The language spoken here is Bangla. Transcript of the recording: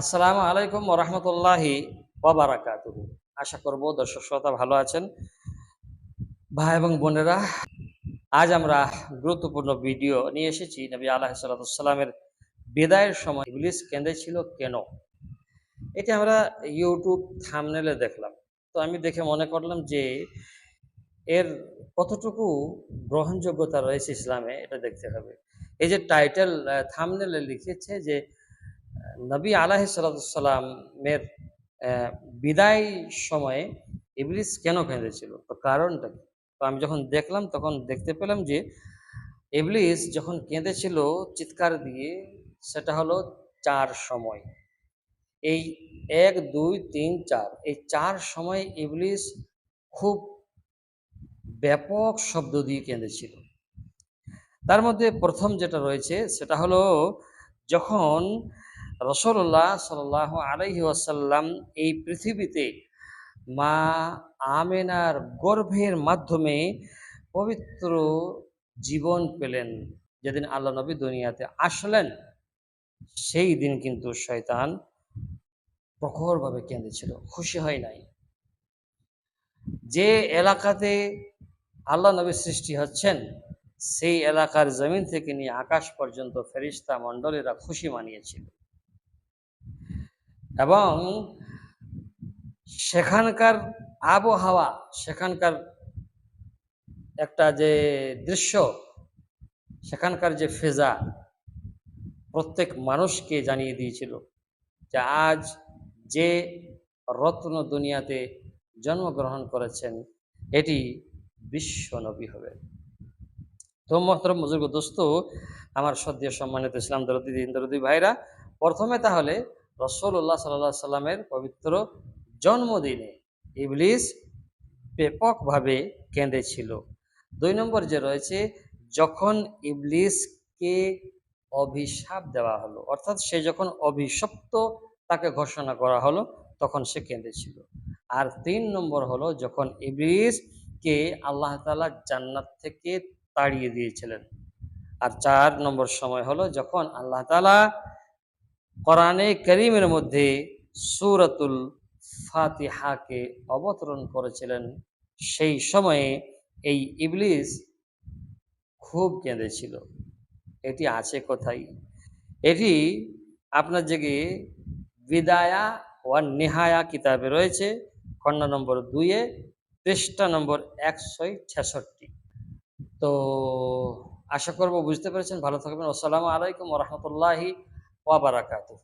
আসসালামু আলাইকুম ওরহমতুল্লাহি ওবারাকাতুহু আশা করব দর্শক শ্রোতা ভালো আছেন। ভাই এবং বোনেরা, আজ আমরা গুরুত্বপূর্ণ ভিডিও নিয়ে এসেছি। নবী আলাহ সাল্লামের বিদায়ের সময় ইবলিস কেঁদেছিল কেন? এটি আমরা ইউটিউব থামনেলে দেখলাম। তো আমি দেখে মনে করলাম যে এর কতটুকু গ্রহণযোগ্যতা রয়েছে ইসলামে, এটা দেখতে হবে। এই যে টাইটেল থামনেলে লিখেছে যে নবী আলাহি সাল্লামের বিদায় সময়ে ইবলিস কেন কেঁদেছিল? তো কারণটা তো আমি যখন দেখলাম, তখন দেখতে পেলাম যে ইবলিস যখন কেঁদেছিল, চিৎকার দিয়ে, সেটা হলো চার সময়। এই এক, দুই, তিন, চার, এই চার সময় ইবলিস খুব ব্যাপক শব্দ দিয়ে কেঁদেছিল। তার মধ্যে প্রথম যেটা রয়েছে, সেটা হলো যখন রসল্লাহ সাল আলহি আসাল্লাম এই পৃথিবীতে মা আমেনার গর্ভের মাধ্যমে পবিত্র জীবন পেলেন। যেদিন আল্লাহ নবী দুনিয়াতে আসলেন, সেই দিন কিন্তু শয়তান প্রখরভাবে কেঁদেছিল, খুশি হয় নাই। যে এলাকাতে আল্লাহ নবী সৃষ্টি হচ্ছেন, সেই এলাকার জমিন থেকে নিয়ে আকাশ পর্যন্ত ফেরিস্তা মণ্ডলীরা খুশি মানিয়েছিল। এবং সেখানকার আবহাওয়া, সেখানকার একটা যে দৃশ্য, সেখানকার যে ফেজা প্রত্যেক মানুষকে জানিয়ে দিয়েছিল যে আজ যে রত্ন দুনিয়াতে জন্মগ্রহণ করেছেন, এটি বিশ্ব নবী হবে। তো মহতরম বুজুর্গ, দোস্ত, আমার সদ্য সম্মানিত ইসলাম দরদি দরদি ভাইরা, প্রথমে তাহলে রসল্লাহ সাল্লাহ সাল্লামের পবিত্র জন্মদিনে ইবলিস ব্যাপকভাবে কেঁদেছিল। দুই নম্বর যে রয়েছে, যখন ইবলিসকে অভিশাপ দেওয়া হলো, অর্থাৎ সে যখন অভিশপ্ত তাকে ঘোষণা করা হলো, তখন সে কেঁদেছিল। আর তিন নম্বর হলো, যখন ইবলিসকে আল্লাহ তালা জান্নাত থেকে তাড়িয়ে দিয়েছিলেন। আর চার নম্বর সময় হলো, যখন আল্লাহ তালা কোরআনে করিমের মধ্যে সুরাতুল ফাতিহাকে অবতরণ করেছিলেন, সেই সময়ে এই ইবলিস খুব কেঁদেছিল। এটি আছে কোথায়? এটি আপনার জেগে বিদায়া ওয়া নেহায়া কিতাবে রয়েছে খণ্ড নম্বর দুইয়ে, পৃষ্ঠা নম্বর একশো ছেষট্টি। তো আশা করব বুঝতে পেরেছেন, ভালো থাকবেন। আসসালামু আলাইকুম রহমতুল্লাহি wabarakatuh.